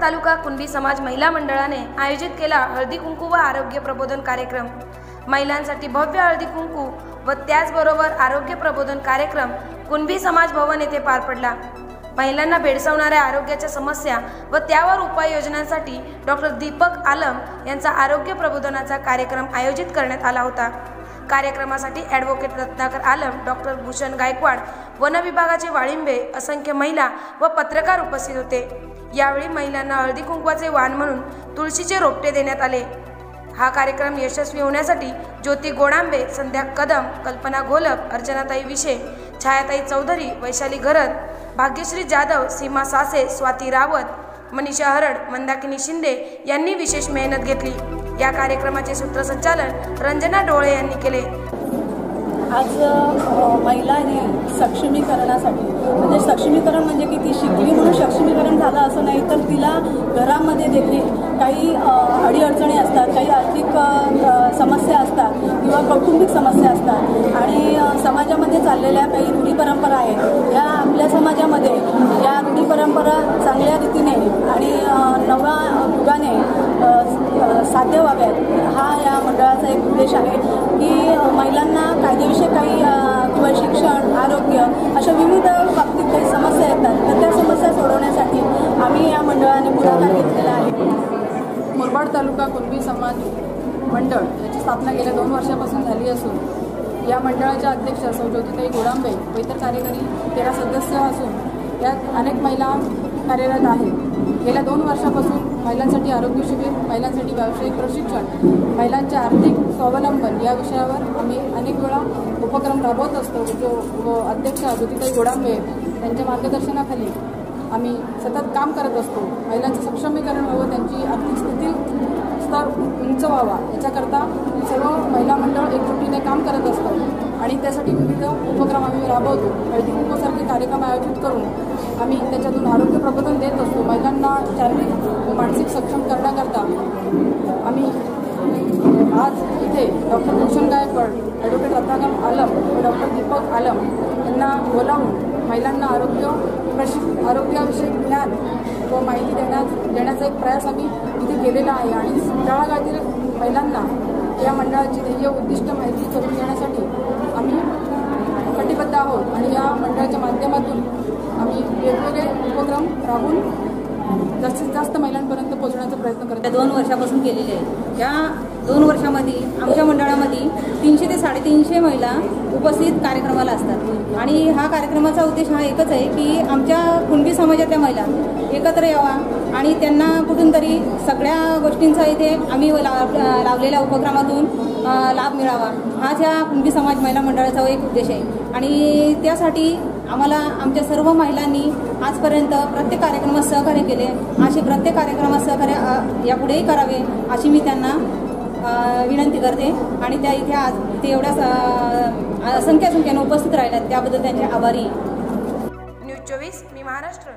तालुका कुणबी समाज महिला मंडळाने आयोजित केला हळदी कुंकू व आरोग्य प्रबोधन कार्यक्रम. महिलांसाठी भव्य हळदी कुंकू व त्याचबरोबर आरोग्य प्रबोधन कार्यक्रम कुणबी समाज भवन येथे पार पडला. महिलांना भेडसावणाऱ्या आरोग्याच्या समस्या व त्यावर उपाययोजनांसाठी डॉक्टर दीपक आलम यांचा आरोग्य प्रबोधनाचा कार्यक्रम आयोजित करण्यात आला होता. कार्यक्रमासाठी ॲडव्होकेट रत्नाकर आलम डॉक्टर भूषण गायकवाड वन विभागाचे वाळिंबे असंख्य महिला व पत्रकार उपस्थित होते. यावेळी महिलांना हळदी कुंकवाचे वाण म्हणून तुळशीचे रोपटे देण्यात आले. हा कार्यक्रम यशस्वी होण्यासाठी ज्योती गोडांबे संध्या कदम कल्पना घोलप अर्चनाताई विशे छायाताई चौधरी वैशाली घरत भाग्यश्री जाधव सीमा सासे स्वाती रावत मनीषा हरड मंदाकिनी शिंदे यांनी विशेष मेहनत घेतली. या कार्यक्रमाचे सूत्रसंचालन रंजना डोळे यांनी केले. आज महिलांनी सक्षमीकरणासाठी म्हणजे सक्षमीकरण म्हणजे की ती शिकली म्हणून सक्षमीकरण झालं असं नाही तर तिला घरामध्ये देखील काही अडीअडचणी असतात काही आर्थिक समस्या असतात किंवा कौटुंबिक समस्या असतात. आणि समाजामध्ये चाललेल्या काही रूढी परंपरा आहेत या आपल्या समाजामध्ये या रूढी परंपरा साध्य व्हाव्यात हा या मंडळाचा एक उद्देश आहे की महिलांना कायदेविषयक काही किंवा शिक्षण आरोग्य अशा विविध बाबतीत काही समस्या येतात तर त्या समस्या सोडवण्यासाठी आम्ही या मंडळाने पुढाकार घेतलेला आहे. मुरबाड तालुका कुणबी समाज मंडळ याची स्थापना गेल्या दोन वर्षापासून झाली असून या मंडळाच्या अध्यक्ष सौ ज्योतिताई गोडांबे व इतर कार्यकारी तेरा सदस्य असून यात अनेक महिला कार्यरत आहेत. गेल्या दोन वर्षापासून महिलांसाठी आरोग्य शिबिर महिलांसाठी व्यावसायिक प्रशिक्षण महिलांचे आर्थिक स्वावलंबन या विषयावर आम्ही अनेक वेळा उपक्रम राबवत असतो. जो व अध्यक्ष ज्योतिताई गोडांबे यांच्या मार्गदर्शनाखाली आम्ही सतत काम करत असतो. महिलांचं सक्षमीकरण व्हावं त्यांची व्हावा याच्याकरता सर्व महिला मंडळ एकजुटीने काम करत असतं. आणि त्यासाठी विविध उपक्रम आम्ही राबवतो. हळदी कुंकूसारखे कार्यक्रम आयोजित करून आम्ही त्याच्यातून आरोग्य प्रबोधन देत असतो. महिलांना शारीरिक व मानसिक सक्षम करण्याकरता आम्ही आज इथे डॉक्टर भूषण गायकवाड ॲडव्होकेट रत्नाकर आलम व डॉक्टर दीपक आलम यांना बोलावून महिलांना आरोग्य प्रशिक आरोग्याविषयी ज्ञान व माहिती देण्यात देण्याचा एक प्रयास आम्ही इथे केलेला आहे. आणि तळागाळातील महिलांना या मंडळाची ध्येय उद्दिष्ट माहिती करून देण्यासाठी आम्ही कटिबद्ध आहोत आणि या मंडळाच्या माध्यमातून आम्ही वेगवेगळे उपक्रम राबून जास्तीत जास्त महिलांपर्यंत पोहोचण्याचा प्रयत्न करतो दोन वर्षापासून केलेले आहे या दोन वर्षामध्ये आमच्या मंडळामध्ये तीनशे ते साडेतीनशे महिला उपस्थित कार्यक्रमाला असतात. आणि हा कार्यक्रमाचा उद्देश हा एकच आहे की आमच्या कुणबी समाजातल्या महिला एकत्र यावा आणि त्यांना कुठून तरी सगळ्या गोष्टींचा इथे आम्ही लावलेल्या उपक्रमातून लाभ मिळावा. हाच या कुणबी समाज महिला मंडळाचा एक उद्देश आहे. आणि त्यासाठी आम्हाला आमच्या सर्व महिलांनी आजपर्यंत प्रत्येक कार्यक्रमात सहकार्य केले. असे प्रत्येक कार्यक्रमात सहकार्य यापुढेही करावे अशी मी त्यांना विनंती करते. आणि त्या इथे आज इथे एवढ्या असंख्या असंख्य संख्येने उपस्थित राहिल्यात. त्याबद्दल त्यांचे आभारी. न्यूज चोवीस मी महाराष्ट्र.